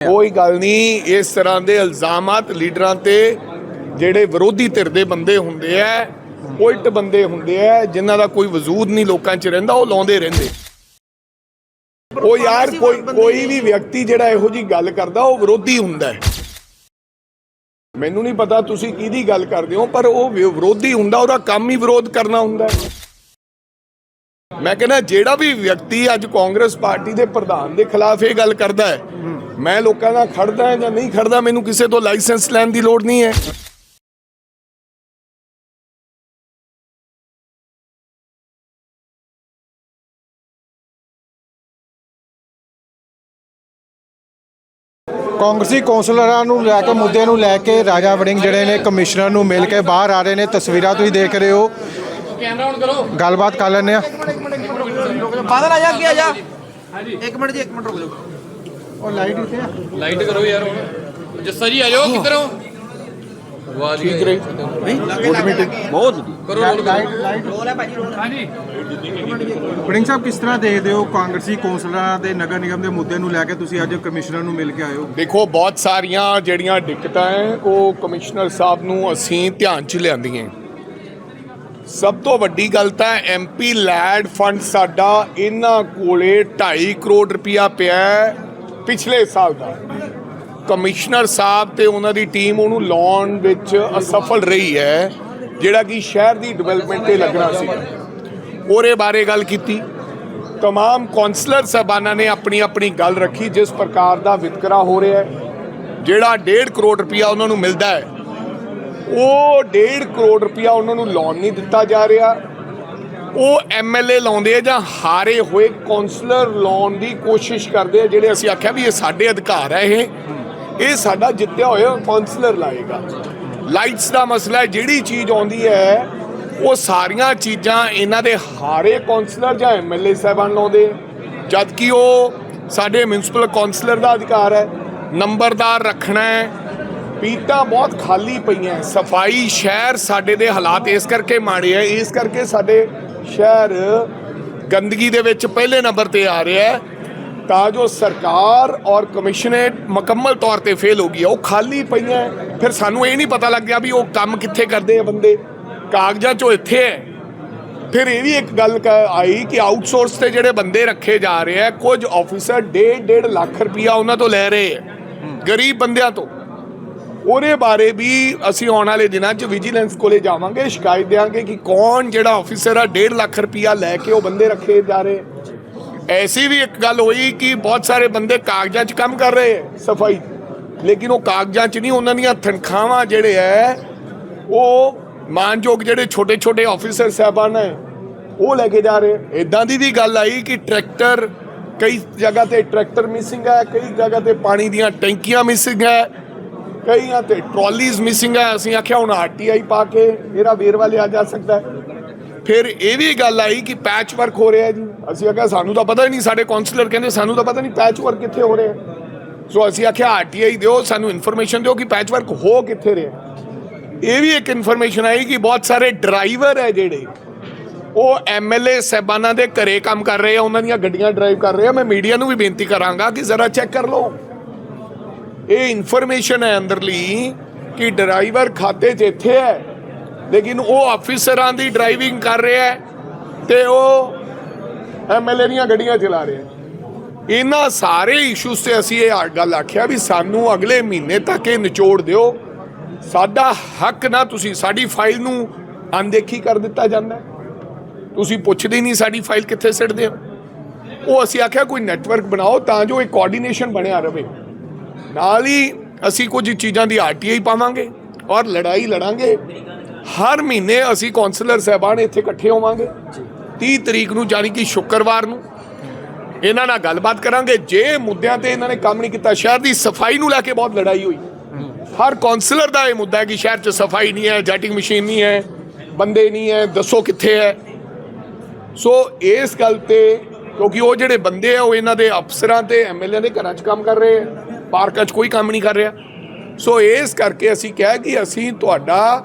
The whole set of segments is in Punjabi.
ਕੋਈ ਗੱਲ ਨਹੀਂ ਇਸ ਤਰ੍ਹਾਂ ਦੇ ਇਲਜ਼ਾਮਾਤ ਲੀਡਰਾਂ ਤੇ ਜਿਹੜੇ ਵਿਰੋਧੀ ਧਿਰ ਦੇ ਬੰਦੇ ਹੁੰਦੇ ਆ ਉਲਟ ਬੰਦੇ ਹੁੰਦੇ ਆ ਜਿਨ੍ਹਾਂ ਦਾ ਕੋਈ ਵਜੂਦ ਨਹੀਂ ਲੋਕਾਂ 'ਚ ਰਹਿੰਦਾ ਉਹ ਲਾਉਂਦੇ ਰਹਿੰਦੇ। ਉਹ ਯਾਰ ਕੋਈ ਕੋਈ ਵੀ ਵਿਅਕਤੀ ਜਿਹੜਾ ਇਹੋ ਜੀ ਗੱਲ ਕਰਦਾ ਉਹ ਵਿਰੋਧੀ ਹੁੰਦਾ ਮੈਨੂੰ ਨਹੀਂ ਪਤਾ ਤੁਸੀਂ ਕਿਹਦੀ ਗੱਲ ਕਰਦੇ ਹੋ ਪਰ ਉਹ ਵਿਰੋਧੀ ਹੁੰਦਾ ਉਹਦਾ ਕੰਮ ਹੀ ਵਿਰੋਧ ਕਰਨਾ ਹੁੰਦਾ ਹੈ। ਮੈਂ ਕਹਿੰਦਾ ਜਿਹੜਾ ਵੀ ਵਿਅਕਤੀ ਅੱਜ ਕਾਂਗਰਸ ਪਾਰਟੀ ਦੇ ਪ੍ਰਧਾਨ ਦੇ ਖਿਲਾਫ ਇਹ ਗੱਲ ਕਰਦਾ ਹੈ ਮੈਂ ਲੋਕਾਂ ਦਾ ਖੜਦਾ ਹਾਂ ਜਾਂ ਨਹੀਂ ਖੜਦਾ ਮੈਨੂੰ ਕਿਸੇ ਤੋਂ ਲਾਇਸੈਂਸ ਲੈਣ ਦੀ ਲੋੜ ਨਹੀਂ ਹੈ। ਕਾਂਗਰਸੀ ਕੌਂਸਲਰਾਂ ਨੂੰ ਲੈ ਕੇ ਮੁੱਦੇ ਨੂੰ ਲੈ ਕੇ ਰਾਜਾ ਵੜਿੰਗ ਜਿਹੜੇ ਨੇ ਕਮਿਸ਼ਨਰ ਨੂੰ ਮਿਲ ਕੇ ਬਾਹਰ ਆ ਰਹੇ ਨੇ। ਤਸਵੀਰਾਂ ਤੁਸੀਂ ਦੇਖ ਰਹੇ ਹੋ। ਗੱਲਬਾਤ ਕਰ ਲੈਂਦੇ ਆ ਬਾਦਲ ਆ ਜਾ ਅੱਗੇ ਆ ਜਾ। ਇੱਕ ਮਿੰਟ ਜੀ ਇੱਕ ਮਿੰਟ ਰੁਕ ਜਾਓ। ਉਹ ਲਾਈਟ ਇੱਥੇ ਆ। ਲਾਈਟ ਕਰੋ ਯਾਰ ਹੁਣ। ਜੱਸਾ ਜੀ ਆ ਜਾਓ ਕਿੱਧਰੋਂ ਵਾਹ ਜੀ ਠੀਕ ਰਹੀ ਬਹੁਤ ਕਰੋ ਰੋਲ ਲਾਈਟ ਲਾਈਟ। ਰੋਲ ਹੈ ਭਾਜੀ ਰੋਲ ਵੜਿੰਗ ਸਾਹਿਬ ਕਿਸ ਤਰ੍ਹਾਂ ਦੇਖਦੇ ਹੋ ਕਾਂਗਰਸੀ ਕੌਂਸਲਰਾਂ ਦੇ ਨਗਰ ਨਿਗਮ ਦੇ ਮੁੱਦੇ ਨੂੰ ਲੈ ਕੇ ਤੁਸੀਂ ਅੱਜ ਕਮਿਸ਼ਨਰ ਨੂੰ ਮਿਲ ਕੇ ਆਏ ਹੋ? ਦੇਖੋ ਬਹੁਤ ਸਾਰੀਆਂ ਜਿਹੜੀਆਂ ਦਿੱਕਤਾਂ ਹੈ ਉਹ ਕਮਿਸ਼ਨਰ ਸਾਹਿਬ ਨੂੰ ਅਸੀਂ ਧਿਆਨ 'ਚ ਲਿਆਂਦੀਆਂ ਸਭ ਤੋਂ ਵੱਡੀ ਗੱਲ ਤਾਂ ਐਮਪੀ ਲੈਡ ਫੰਡ ਸਾਡਾ ਇਹਨਾਂ ਕੋਲੇ 2.5 ਕਰੋੜ ਰੁਪਇਆ ਪਿਆ ਹੈ ਪਿਛਲੇ ਸਾਲ ਦਾ ਕਮਿਸ਼ਨਰ ਸਾਹਿਬ ਤੇ ਉਹਨਾਂ ਦੀ ਟੀਮ ਉਹਨੂੰ ਲਾਉਣ ਵਿੱਚ ਅਸਫਲ ਰਹੀ ਹੈ ਜਿਹੜਾ ਕਿ ਸ਼ਹਿਰ ਦੀ ਡਿਵੈਲਪਮੈਂਟ ਤੇ ਲੱਗਣਾ ਸੀ ਉਹਦੇ ਬਾਰੇ ਗੱਲ ਕੀਤੀ तमाम ਕੌਂਸਲਰ ਸਾਹਿਬਾਨਾਂ ਨੇ ਆਪਣੀ ਆਪਣੀ ਗੱਲ ਰੱਖੀ ਜਿਸ ਪ੍ਰਕਾਰ ਦਾ ਵਿਤਕਰਾ ਹੋ ਰਿਹਾ ਹੈ ਜਿਹੜਾ 1.5 ਕਰੋੜ ਰੁਪਇਆ ਉਹਨਾਂ ਨੂੰ ਮਿਲਦਾ ਹੈ ਉਹ 1.5 ਕਰੋੜ ਰੁਪਇਆ ਉਹਨਾਂ ਨੂੰ ਲੋਨ ਨਹੀਂ ਦਿੱਤਾ ਜਾ ਰਿਹਾ। ਉਹ ਐਮਐਲਏ ਲਾਉਂਦੇ ਆ ਜਾਂ ਹਾਰੇ ਹੋਏ ਕੌਂਸਲਰ ਲਾਉਣ ਦੀ ਕੋਸ਼ਿਸ਼ ਕਰਦੇ ਆ, ਜਿਹੜੇ ਅਸੀਂ ਆਖਿਆ ਵੀ ਇਹ ਸਾਡੇ ਅਧਿਕਾਰ ਹੈ ਇਹ। ਇਹ ਸਾਡਾ ਜਿੱਤਿਆ ਹੋਇਆ ਕੌਂਸਲਰ ਲਾਏਗਾ। ਲਾਈਟਸ ਦਾ ਮਸਲਾ ਜਿਹੜੀ ਚੀਜ਼ ਆਉਂਦੀ ਹੈ, ਉਹ ਸਾਰੀਆਂ ਚੀਜ਼ਾਂ ਇਹਨਾਂ ਦੇ ਹਾਰੇ ਕੌਂਸਲਰ ਜਾਂ ਐਮਐਲਏ ਸਾਹਿਬਾਨ ਲਾਉਂਦੇ। ਆ। ਜਦ ਕਿ ਉਹ ਸਾਡੇ ਮਿਊਨਿਸਪਲ ਕੌਂਸਲਰ ਦਾ ਅਧਿਕਾਰ ਹੈ, ਨੰਬਰਦਾਰ ਰੱਖਣਾ ਹੈ ਪੀਟਾਂ ਬਹੁਤ ਖਾਲੀ ਪਈਆਂ ਸਫ਼ਾਈ ਸ਼ਹਿਰ ਸਾਡੇ ਦੇ ਹਾਲਾਤ ਇਸ ਕਰਕੇ ਮਾੜੇ ਹੈ। ਇਸ ਕਰਕੇ ਸਾਡੇ ਸ਼ਹਿਰ ਗੰਦਗੀ ਦੇ ਵਿੱਚ ਪਹਿਲੇ ਨੰਬਰ ਤੇ ਆ ਰਿਹਾ ਹੈ। ਤਾਂ ਜੋ ਸਰਕਾਰ ਔਰ ਕਮਿਸ਼ਨਰੇਟ ਮੁਕੰਮਲ ਤੌਰ ਤੇ ਫੇਲ ਹੋ ਗਈ ਹੈ। ਉਹ ਖਾਲੀ ਪਈਆਂ ਫਿਰ ਸਾਨੂੰ ਇਹ ਨਹੀਂ ਪਤਾ ਲੱਗਿਆ ਵੀ ਉਹ ਕੰਮ ਕਿੱਥੇ ਕਰਦੇ ਆ ਬੰਦੇ। ਕਾਗਜ਼ਾਂ 'ਚੋਂ ਇੱਥੇ ਹੈ। ਫਿਰ ਇਹ ਵੀ ਇੱਕ ਗੱਲ ਕ- ਆਈ ਕਿ ਆਊਟਸੋਰਸ ਤੇ ਜਿਹੜੇ ਬੰਦੇ ਰੱਖੇ ਜਾ ਰਹੇ ਆ ਕੁਝ ਆਫੀਸਰ 1.5 ਲੱਖ ਰੁਪਇਆ ਉਹਨਾਂ ਤੋਂ ਲੈ ਰਹੇ ਆ ਗਰੀਬ ਬੰਦਿਆਂ ਤੋਂ। ਉਹਦੇ ਬਾਰੇ ਵੀ ਅਸੀਂ ਆਉਣ ਵਾਲੇ ਦਿਨਾਂ 'ਚ ਵਿਜੀਲੈਂਸ ਕੋਲੇ ਜਾਵਾਂਗੇ, ਸ਼ਿਕਾਇਤ ਦੇਵਾਂਗੇ ਕਿ ਕੌਣ ਜਿਹੜਾ ਆਫੀਸਰ ਆ 1.5 ਲੱਖ ਰੁਪਇਆ ਲੈ ਕੇ ਉਹ ਬੰਦੇ ਰੱਖੇ ਜਾ ਰਹੇ ਐਸੀ ਵੀ ਇੱਕ ਗੱਲ ਹੋਈ ਕਿ ਬਹੁਤ ਸਾਰੇ ਬੰਦੇ ਕਾਗਜ਼ਾਂ 'ਚ ਕੰਮ ਕਰ ਰਹੇ ਸਫ਼ਾਈ। ਲੇਕਿਨ ਉਹ ਕਾਗਜ਼ਾਂ 'ਚ ਨਹੀਂ, ਉਹਨਾਂ ਦੀਆਂ ਤਨਖਾਹਾਂ ਜਿਹੜੇ ਐ ਉਹ ਮਾਨਯੋਗ ਜਿਹੜੇ ਛੋਟੇ ਛੋਟੇ ਆਫੀਸਰ ਸਾਹਿਬਾਨ ਹੈ ਉਹ ਲੈ ਕੇ ਜਾ ਰਹੇ ਇਦਾਂ ਦੀ ਵੀ ਗੱਲ ਆਈ ਕਿ ਟਰੈਕਟਰ, ਕਈ ਜਗ੍ਹਾ ਤੇ ਟਰੈਕਟਰ ਮਿਸਿੰਗ ਹੈ ਕਈ ਜਗ੍ਹਾ ਤੇ ਪਾਣੀ ਦੀਆਂ ਟੈਂਕੀਆਂ ਮਿਸਿੰਗ ਹੈ ਕਈਆਂ ਤੇ ਟਰਾਲੀਜ਼ ਮਿਸਿੰਗ ਹੈ ਅਸੀਂ ਆਖਿਆ ਹੁਣ ਆਰਟੀਆਈ ਪਾ ਕੇ ਇਹਦਾ ਵੇਰਵਾ ਲਿਆ ਜਾ ਸਕਦਾ ਫਿਰ ਇਹ ਵੀ ਗੱਲ ਆਈ ਕਿ ਪੈਚ ਵਰਕ ਹੋ ਰਿਹਾ ਜੀ। ਅਸੀਂ ਆਖਿਆ, ਸਾਨੂੰ ਤਾਂ ਪਤਾ ਹੀ ਨਹੀਂ, ਸਾਡੇ ਕਾਉਂਸਲਰ ਕਹਿੰਦੇ ਸਾਨੂੰ ਤਾਂ ਪਤਾ ਨਹੀਂ ਪੈਚ ਵਰਕ ਕਿੱਥੇ ਹੋ ਰਿਹਾ ਸੋ ਅਸੀਂ ਆਖਿਆ ਆਰਟੀਆਈ ਦਿਓ, ਸਾਨੂੰ ਇਨਫੋਰਮੇਸ਼ਨ ਦਿਓ ਕਿ ਪੈਚ ਵਰਕ ਹੋ ਕਿੱਥੇ ਰਿਹਾ ਇਹ ਵੀ ਇੱਕ ਇਨਫੋਰਮੇਸ਼ਨ ਆਈ ਕਿ ਬਹੁਤ ਸਾਰੇ ਡਰਾਈਵਰ ਹੈ ਜਿਹੜੇ, ਉਹ ਐਮਐਲਏ ਸਹਿਬਾਨਾਂ ਦੇ ਘਰੇ ਕੰਮ ਕਰ ਰਹੇ ਆ, ਉਹਨਾਂ ਦੀਆਂ ਗੱਡੀਆਂ ਡਰਾਈਵ ਕਰ ਰਹੇ ਆ। ਮੈਂ ਮੀਡੀਆ ਨੂੰ ਵੀ ਬੇਨਤੀ ਕਰਾਂਗਾ ਕਿ ਜ਼ਰਾ ਚੈੱਕ ਕਰ ਲਓ। ਇਹ ਇਨਫੋਰਮੇਸ਼ਨ ਹੈ ਅੰਦਰਲੀ ਕਿ ਡਰਾਈਵਰ ਖਾਤੇ 'ਚ ਇੱਥੇ ਹੈ, ਲੇਕਿਨ ਉਹ ਅਫੀਸਰਾਂ ਦੀ ਡਰਾਈਵਿੰਗ ਕਰ ਰਿਹਾ ਹੈ ਤੇ ਉਹ ਐਮਐਲਏ ਦੀਆਂ ਗੱਡੀਆਂ ਚਲਾ ਰਿਹਾ ਇਹਨਾਂ ਸਾਰੇ ਇਸ਼ੂਸ ਤੇ ਅਸੀਂ ਇਹ ਗੱਲ ਆਖਿਆ ਵੀ ਸਾਨੂੰ ਅਗਲੇ ਮਹੀਨੇ ਤੱਕ ਇਹ ਨਿਚੋੜ ਦਿਓ। ਸਾਡਾ ਹੱਕ ਨਾ ਤੁਸੀਂ ਸਾਡੀ ਫਾਈਲ ਨੂੰ ਅਣਦੇਖੀ ਕਰ ਦਿੱਤਾ ਜਾਂਦਾ ਤੁਸੀਂ ਪੁੱਛਦੇ ਨਹੀਂ ਸਾਡੀ ਫਾਈਲ ਕਿੱਥੇ ਸਿੱਟਦੇ ਹੋ। ਉਹ ਅਸੀਂ ਆਖਿਆ ਕੋਈ ਨੈਟਵਰਕ ਬਣਾਓ ਤਾਂ ਜੋ ਇਹ ਕੋਆਰਡੀਨੇਸ਼ਨ ਬਣਿਆ ਰਹੇ। ਨਾਲ ਹੀ ਅਸੀਂ ਕੁਝ ਚੀਜ਼ਾਂ ਦੀ ਆਰਟੀਆਈ ਪਾਵਾਂਗੇ ਔਰ ਲੜਾਈ ਲੜਾਂਗੇ। ਹਰ ਮਹੀਨੇ ਅਸੀਂ ਕਾਉਂਸਲਰ ਸਾਹਿਬਾਨ ਇੱਥੇ ਇਕੱਠੇ ਹੋਵਾਂਗੇ। 30 ਤਰੀਕ ਨੂੰ ਜਾਨੀ ਕਿ ਸ਼ੁੱਕਰਵਾਰ ਨੂੰ ਇਹਨਾਂ ਨਾਲ ਗੱਲਬਾਤ ਕਰਾਂਗੇ। ਜੇ ਮੁੱਦਿਆਂ ਤੇ ਇਹਨਾਂ ਨੇ ਕੰਮ ਨਹੀਂ ਕੀਤਾ, ਸ਼ਹਿਰ ਦੀ ਸਫ਼ਾਈ ਨੂੰ ਲੈ ਕੇ ਬਹੁਤ ਲੜਾਈ ਹੋਈ। ਹਰ ਕਾਉਂਸਲਰ ਦਾ ਇਹ ਮੁੱਦਾ ਹੈ ਕਿ ਸ਼ਹਿਰ 'ਚ ਸਫ਼ਾਈ ਨਹੀਂ ਹੈ, ਜੈਟਿੰਗ ਮਸ਼ੀਨ ਨਹੀਂ ਹੈ, ਬੰਦੇ ਨਹੀਂ ਹੈ, ਦੱਸੋ ਕਿੱਥੇ ਹੈ। ਸੋ ਇਸ ਗੱਲ ਤੇ ਕਿਉਂਕਿ ਉਹ ਜਿਹੜੇ ਬੰਦੇ ਆ, ਉਹ ਇਹਨਾਂ ਦੇ ਅਫਸਰਾਂ ਤੇ ਐਮਐਲਏ ਦੇ ਘਰਾਂ 'ਚ ਕੰਮ ਕਰ ਰਹੇ ਆ ਪਾਰਕਾਂ 'ਚ ਕੋਈ ਕੰਮ ਨਹੀਂ ਕਰ ਰਿਹਾ। ਸੋ ਇਸ ਕਰਕੇ ਅਸੀਂ ਕਿਹਾ ਕਿ ਅਸੀਂ ਤੁਹਾਡਾ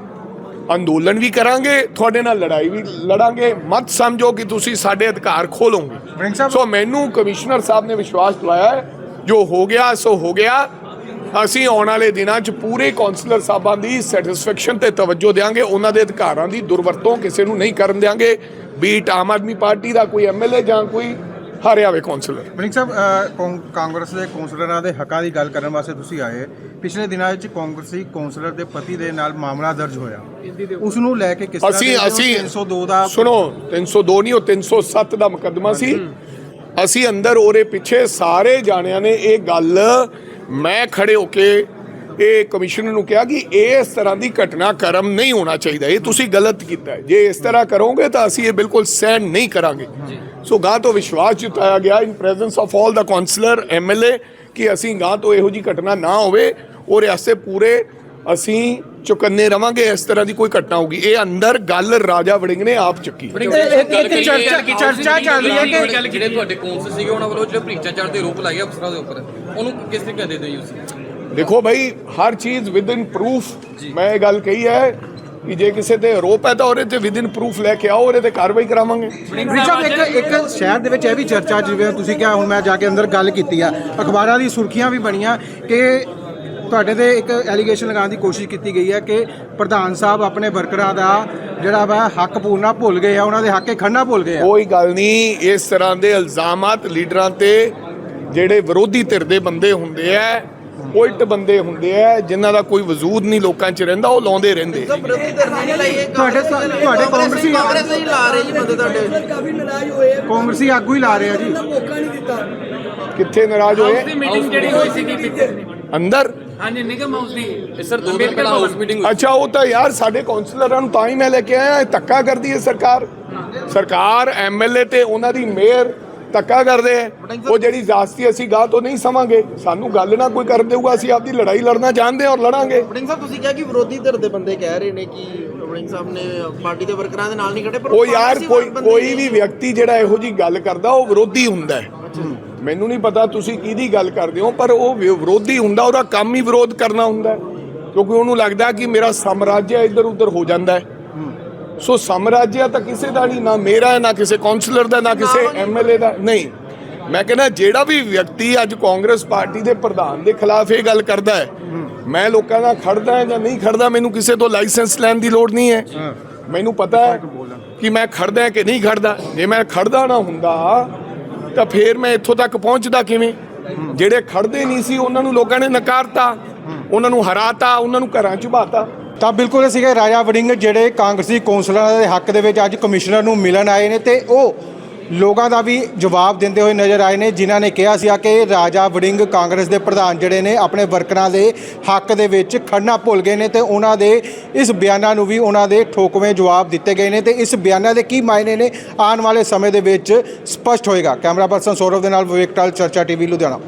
ਅੰਦੋਲਨ ਵੀ ਕਰਾਂਗੇ ਤੁਹਾਡੇ ਨਾਲ ਲੜਾਈ ਵੀ ਲੜਾਂਗੇ। ਮਤ ਸਮਝੋ ਕਿ ਤੁਸੀਂ ਸਾਡੇ ਅਧਿਕਾਰ ਖੋਲੋਗੇ। ਸੋ ਮੈਨੂੰ ਕਮਿਸ਼ਨਰ ਸਾਹਿਬ ਨੇ ਵਿਸ਼ਵਾਸ ਦਿਵਾਇਆ ਹੈ ਜੋ ਹੋ ਗਿਆ ਸੋ ਹੋ ਗਿਆ। ਅਸੀਂ ਆਉਣ ਵਾਲੇ ਦਿਨਾਂ 'ਚ ਪੂਰੇ ਕਾਉਂਸਲਰ ਸਾਹਿਬਾਂ ਦੀ ਸੈਟੀਸਫੈਕਸ਼ਨ ਤੇ ਤਵੱਜੋ ਦੇਵਾਂਗੇ ਉਹਨਾਂ ਦੇ ਅਧਿਕਾਰਾਂ ਦੀ ਦੁਰਵਰਤੋਂ ਕਿਸੇ ਨੂੰ ਨਹੀਂ ਕਰਨ ਦੇਵਾਂਗੇ ਬੀਟ ਆਮ ਆਦਮੀ ਪਾਰਟੀ ਦਾ ਕੋਈ ਐਮਐਲਏ ਜਾਂ ਕੋਈ ਹਾਰਿਆ ਹੋਵੇ ਕਾਉਂਸਲਰ ਵੜਿੰਗ ਸਾਹਿਬ ਅ, ਕੌਂ- ਕਾਂਗਰਸ ਦੇ ਕੌਂਸਲਰਾਂ ਦੇ ਹੱਕਾਂ ਦੀ ਗੱਲ ਕਰਨ ਵਾਸਤੇ ਤੁਸੀਂ ਆਏ। ਪਿਛਲੇ ਦਿਨਾਂ ਵਿੱਚ ਕਾਂਗਰਸੀ ਕੌਂਸਲਰ ਦੇ ਪਤੀ ਦੇ ਨਾਲ ਮਾਮਲਾ ਦਰਜ ਹੋਇਆ। ਉਸ ਨੂੰ ਲੈ ਕੇ ਕਿਸ ਤਰ੍ਹਾਂ ਅਸੀਂ ਦੇਖਦੇ ਹੋ? ਅਸੀਂ 302 ਦਾ ਸੁਣੋ 302 ਨਹੀਂ ਉਹ 307 ਦਾ ਮੁਕੱਦਮਾ ਸੀ। ਅਸੀਂ ਅੰਦਰ ਉਹਦੇ ਪਿੱਛੇ ਸਾਰੇ ਜਾਣਿਆਂ ਨੇ ਇਹ ਗੱਲ ਮੈਂ ਖੜੇ ਹੋ ਕੇ ਇਹ ਕਮਿਸ਼ਨਰ ਨੂੰ ਕਿਹਾ ਕਿ ਇਸ ਤਰ੍ਹਾਂ ਦੀ ਘਟਨਾ ਕਰਮ ਨਹੀਂ ਹੋਣਾ ਚਾਹੀਦਾ ਇਹ ਤੁਸੀਂ ਗਲਤ ਕੀਤਾ ਹੈ। ਜੇ ਇਸ ਤਰ੍ਹਾਂ ਕਰੋਗੇ ਤਾਂ ਅਸੀਂ ਇਹ ਬਿਲਕੁਲ ਸਹਿਣ ਨਹੀਂ ਕਰਾਂਗੇ। ਸੋ ਗਾਂ ਤੋਂ ਵਿਸ਼ਵਾਸ ਜਤਾਇਆ ਗਿਆ ਇਨ ਪ੍ਰੈਜ਼ੈਂਸ ਆਫ ਆਲ ਦਾ ਕਾਉਂਸਲਰ ਐਮਐਲਏ ਕਿ ਅਸੀਂ ਗਾਂ ਤੋਂ ਇਹੋ ਜੀ ਘਟਨਾ ਨਾ ਹੋਵੇ ਔਰ ਐਸੇ ਪੂਰੇ ਅਸੀਂ ਚੁਕੰਨੇ ਰਵਾਂਗੇ ਇਸ ਤਰ੍ਹਾਂ ਦੀ ਕੋਈ ਘਟਨਾ ਹੋਗੀ ਇਹ ਅੰਦਰ ਗੱਲ ਰਾਜਾ ਵੜਿੰਗ ਨੇ ਆਪ ਚੱਕੀ। ਇੱਥੇ ਚਰਚਾ- ਚਰਚਾ ਚੱਲ ਰਹੀ ਹੈ ਕਿ- ਗੱਲ ਜਿਹੜੇ ਤੁਹਾਡੇ ਕੌਂਸਲ ਸੀਗੇ ਉਹਨਾਂ ਵੱਲੋਂ ਜਿਹੜੇ ਭ੍ਰਿਸ਼ਟਾਚਾਰ ਦੇ ਰੂਪ ਲਾਏ ਆ ਅਫਸਰਾਂ ਦੇ ਉੱਪਰ ਉਹਨੂੰ ਕਿਸ ਤਰੀਕੇ ਦੇ ਦਿਓ ਤੁਸੀਂ? ਦੇਖੋ ਭਾਈ ਹਰ ਚੀਜ਼ ਵਿਦ ਇਨ ਪ੍ਰੂਫ ਮੈਂ ਇਹ ਗੱਲ ਕਹੀ ਹੈ ਕਿ ਜੇ ਕਿਸੇ ਤੇ ਆਰੋਪ ਹੈ ਤਾਂ ਉਹਦੇ ਤੇ ਵਿਦ ਇਨ ਪ੍ਰੂਫ ਲੈ ਕੇ ਆਓ ਉਹਦੇ ਤੇ ਕਾਰਵਾਈ ਕਰਾਵਾਂਗੇ। ਸਾਹਿਬ ਇੱਕ ਇੱਕ ਸ਼ਹਿਰ ਦੇ ਵਿੱਚ ਇਹ ਵੀ ਚਰਚਾ ਜਿਵੇਂ ਤੁਸੀਂ ਕਿਹਾ ਹੁਣ ਮੈਂ ਜਾ ਕੇ ਅੰਦਰ ਗੱਲ ਕੀਤੀ ਆ। ਅਖਬਾਰਾਂ ਦੀ ਸੁਰਖੀਆਂ ਵੀ ਬਣੀਆਂ ਕਿ ਤੁਹਾਡੇ ਤੇ ਇੱਕ ਐਲੀਗੇਸ਼ਨ ਲਗਾਉਣ ਦੀ ਕੋਸ਼ਿਸ਼ ਕੀਤੀ ਗਈ ਹੈ ਕਿ ਪ੍ਰਧਾਨ ਸਾਹਿਬ ਆਪਣੇ ਵਰਕਰਾਂ ਦਾ ਜਿਹੜਾ ਵਾ ਹੱਕ ਪੂਰਨਾ ਭੁੱਲ ਗਏ ਆ ਉਹਨਾਂ ਦੇ ਹੱਕੇ ਖੜਨਾ ਭੁੱਲ ਗਏ ਆ। ਕੋਈ ਗੱਲ ਨਹੀਂ ਇਸ ਤਰ੍ਹਾਂ ਦੇ ਇਲਜ਼ਾਮਾਤ ਲੀਡਰਾਂ ਤੇ ਜਿਹੜੇ ਵਿਰੋਧੀ ਧਿਰ ਦੇ ਬੰਦੇ ਹੁੰਦੇ ਆ ਉਲਟ ਬੰਦੇ ਹੁੰਦੇ ਆ ਜਿਨ੍ਹਾਂ ਦਾ ਕੋਈ ਵਜੂਦ ਨਹੀਂ ਲੋਕਾਂ 'ਚ ਰਹਿੰਦਾ ਉਹ ਲਾਉਂਦੇ ਰਹਿੰਦੇ ਤਾਂ ਵਿਰੋਧੀ ਧਿਰ ਨੇ ਨਹੀਂ ਲਾਈ ਇਹ ਤੁਹਾਡੇ- ਤੁਹਾਡੇ ਕਾਂਗਰਸੀ- ਕਾਂਗਰਸ ਹੀ ਲਾ ਰਹੇ ਜੀ ਬੰਦੇ ਤੁਹਾਡੇ। ਕਾਫੀ ਨਾਰਾਜ਼ ਹੋਏ ਆ। ਕਾਂਗਰਸੀ ਆਗੂ ਹੀ ਲਾ ਰਹੇ ਆ ਜੀ। ਉਹਨਾਂ ਮੌਕਾ ਨਹੀਂ ਦਿੱਤਾ। ਕਿੱਥੇ ਨਾਰਾਜ਼ ਹੋਏ? ਮੀਟਿੰਗ ਜਿਹੜੀ ਹੋਈ ਸੀਗੀ ਪਿੱਛੇ। ਅੰਦਰ? ਹਾਂਜੀ ਨਿਗਮ ਹਾਊਸ ਦੀ। ਇਹ ਸਰ ਦੋ ਦਿਨ ਪਹਿਲਾਂ ਹਾਊਸ ਮੀਟਿੰਗ ਹੋਈ ਅੱਛਾ ਉਹ ਤਾਂ ਯਾਰ ਸਾਡੇ ਕਾਉਂਸਲਰਾਂ ਨੂੰ ਤਾਂ ਹੀ ਮੈਂ ਲੈ ਕੇ ਆਇਆ ਇਹ ਧੱਕਾ ਕਰਦੀ ਹੈ ਸਰਕਾਰ। ਸਰਕਾਰ ਐਮਐਲਏ ਤੇ ਉਹਨਾਂ ਦੀ ਮੇਅਰ ਧੱਕਾ ਕਰਦੇ ਹੈ ਉਹ ਜਿਹੜੀ ਜ਼ਾਸਤੀ ਅਸੀਂ ਗਾਹ ਤੋਂ ਨਹੀਂ ਸਮਾਂਗੇ ਸਾਨੂੰ ਗੱਲ ਨਾ ਕੋਈ ਕਰ ਦੇਊਗਾ ਅਸੀਂ ਆਪਦੀ ਲੜਾਈ ਲੜਨਾ ਚਾਹੁੰਦੇ ਹਾਂ ਔਰ ਲੜਾਂਗੇ। ਵੜਿੰਗ ਸਾਹਿਬ ਤੁਸੀਂ ਕਿਹਾ ਕਿ ਵਿਰੋਧੀ ਧਿਰ ਦੇ ਬੰਦੇ ਕਹਿ ਰਹੇ ਨੇ ਕਿ ਵੜਿੰਗ ਸਾਹਿਬ ਨੇ ਪਾਰਟੀ ਦੇ ਵਰਕਰਾਂ ਦੇ ਨਾਲ ਨਹੀਂ ਖੜੇ ਪਰ ਉਹ ਯਾਰ ਕੋਈ ਕੋਈ। ਵੀ ਵਿਅਕਤੀ ਜਿਹੜਾ ਇਹੋ ਜੀ ਗੱਲ ਕਰਦਾ ਉਹ ਵਿਰੋਧੀ ਹੁੰਦਾ ਹੈ। ਮੈਨੂੰ ਨਹੀਂ ਪਤਾ ਤੁਸੀਂ ਕਿਹਦੀ ਗੱਲ ਕਰਦੇ ਹੋ ਪਰ ਉਹ ਵਿਰੋਧੀ ਹੁੰਦਾ ਉਹਦਾ ਕੰਮ ਹੀ ਵਿਰੋਧ ਕਰਨਾ ਹੁੰਦਾ ਕਿਉਂਕਿ ਉਹਨੂੰ ਲੱਗਦਾ ਕਿ ਮੇਰਾ ਸਾਮਰਾਜ ਇੱਧਰ ਉੱਧਰ ਹੋ ਜਾਂਦਾ ਹੈ। ਸੋ ਸਾਮਰਾਜ ਤਾਂ ਕਿਸੇ ਦਾ ਨਹੀਂ ਨਾ ਮੇਰਾ ਹੈ ਨਾ ਕਿਸੇ ਕਾਉਂਸਲਰ ਦਾ ਨਾ ਕਿਸੇ ਐਮਐਲਏ ਦਾ। ਨਹੀਂ ਮੈਂ ਕਹਿੰਦਾ ਜਿਹੜਾ ਵੀ ਵਿਅਕਤੀ ਅੱਜ ਕਾਂਗਰਸ ਪਾਰਟੀ ਦੇ ਪ੍ਰਧਾਨ ਦੇ ਖਿਲਾਫ ਇਹ ਗੱਲ ਕਰਦਾ ਹੈ ਮੈਂ ਲੋਕਾਂ ਦਾ ਖੜਦਾ ਜਾਂ ਨਹੀਂ ਖੜਦਾ ਮੈਨੂੰ ਕਿਸੇ ਤੋਂ ਲਾਇਸੈਂਸ ਲੈਣ ਦੀ ਲੋੜ ਨਹੀਂ ਹੈ। ਮੈਨੂੰ ਪਤਾ ਹੈ ਕਿ ਮੈਂ ਖੜਦਾ ਕਿ ਨਹੀਂ ਖੜਦਾ। ਜੇ ਮੈਂ ਖੜਦਾ ਨਾ ਹੁੰਦਾ ਤਾਂ ਫੇਰ ਮੈਂ ਇੱਥੋਂ ਤੱਕ ਪਹੁੰਚਦਾ ਕਿਵੇਂ? ਜਿਹੜੇ ਖੜਦੇ ਨਹੀਂ ਸੀ ਉਹਨਾਂ ਨੂੰ ਲੋਕਾਂ ਨੇ ਨਕਾਰਤਾ ਉਹਨਾਂ ਨੂੰ ਹਰਾਤਾ ਉਹਨਾਂ ਨੂੰ ਘਰਾਂ ਚ ਬਾਤਾ ਤਾਂ ਬਿਲਕੁਲ ਇਹ ਸੀਗੇ ਰਾਜਾ ਵੜਿੰਗ ਜਿਹੜੇ ਕਾਂਗਰਸੀ ਕੌਂਸਲਰਾਂ ਦੇ ਹੱਕ ਦੇ ਵਿੱਚ ਅੱਜ ਕਮਿਸ਼ਨਰ ਨੂੰ ਮਿਲਣ ਆਏ ਨੇ ਤੇ ਉਹ ਲੋਕਾਂ ਦਾ ਵੀ ਜਵਾਬ ਦਿੰਦੇ ਹੋਏ ਨਜ਼ਰ ਆਏ ਨੇ, ਜਿਨ੍ਹਾਂ ਨੇ ਕਿਹਾ ਸੀ ਕਿ ਰਾਜਾ ਵੜਿੰਗ ਕਾਂਗਰਸ ਦੇ ਪ੍ਰਧਾਨ ਜਿਹੜੇ ਨੇ, ਆਪਣੇ ਵਰਕਰਾਂ ਦੇ ਹੱਕ ਦੇ ਵਿੱਚ ਖੜਨਾ ਭੁੱਲ ਗਏ ਨੇ ਤੇ ਉਹਨਾਂ ਦੇ ਇਸ ਬਿਆਨਾਂ ਨੂੰ ਵੀ ਉਹਨਾਂ ਦੇ ਠੋਕਵੇਂ ਜਵਾਬ ਦਿੱਤੇ ਗਏ ਨੇ ਤੇ ਇਸ ਬਿਆਨਾਂ ਦੇ ਕੀ ਮਾਇਨੇ ਨੇ, ਆਉਣ ਵਾਲੇ ਸਮੇਂ ਦੇ ਵਿੱਚ ਸਪਸ਼ਟ ਹੋਏਗਾ। ਕੈਮਰਾ ਪਰਸਨ ਸੌਰਵ ਦੇ ਨਾਲ ਵਿਵੇਕ ਟਾਲ, ਚਰਚਾ ਟੀਵੀ, ਲੁਧਿਆਣਾ।